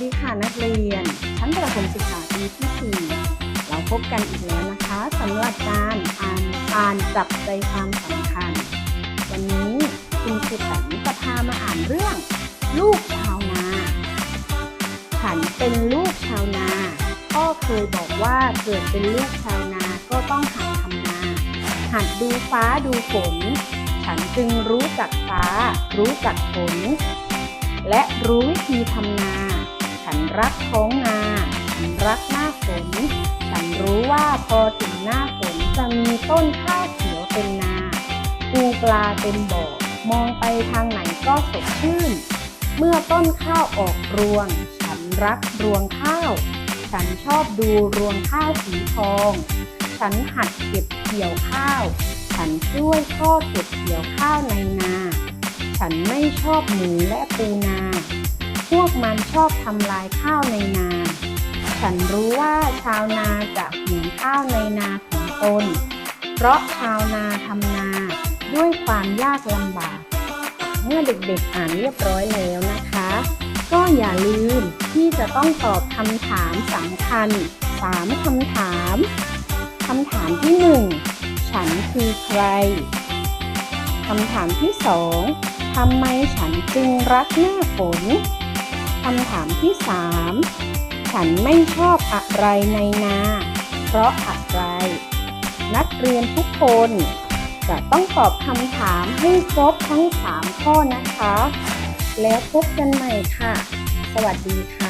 ดีค่ะนักเรียน ชั้นประถมศึกษาปีที่ 4 เราพบกันอีกแล้วนะคะสำหรับการอ่านอ่านจับใจความสำคัญ วันนี้คุณครูแตนจะพามาอ่านเรื่อง ลูกชาวนา ฉันเป็นลูกชาวนาพ่อเคยบอกว่าเกิดเป็นลูกชาวนาก็ต้องหัดทำนา หัดดูฟ้าดูฝน ฉันจึงรู้จักฟ้า รู้จักฝนและรู้วิธีทำนา ฉันรักท้องนาฉันรักหน้าฝน ฉันรู้ว่าพอถึงหน้าฝนจะมีต้นข้าวเขียวเต็มนาปูปลาเต็มบ่อ มองไปทางไหนก็สดชื่น เมื่อต้นข้าวออกรวง ฉันรักรวงข้าว ฉันชอบดูรวงข้าวสีทอง ฉันหัดเก็บเกี่ยวข้าว ฉันช่วยพ่อเก็บเกี่ยวข้าวในนา ฉันไม่ชอบหมูและปูนา พวกมันชอบทำลายข้าวในนา ฉันรู้ว่าชาวนาจะหุงข้าวในนาของตน เพราะชาวนาทำนาด้วยความยากลำบาก เมื่อเด็กๆอ่านเรียบร้อยแล้วนะคะ ก็อย่าลืมที่จะต้องตอบคำถามสำคัญ3คำถามคำถามที่ 1 ฉันคือใครคำถามที่ 2ทำไมฉันจึงรักหน้าฝน คำถามที่ 3 ฉันไม่ชอบอะไรในนา เพราะอะไร นักเรียนทุกคน จะต้องตอบคำถามให้ครบทั้ง 3 ข้อนะคะ แล้วพบกันใหม่ค่ะ สวัสดีค่ะ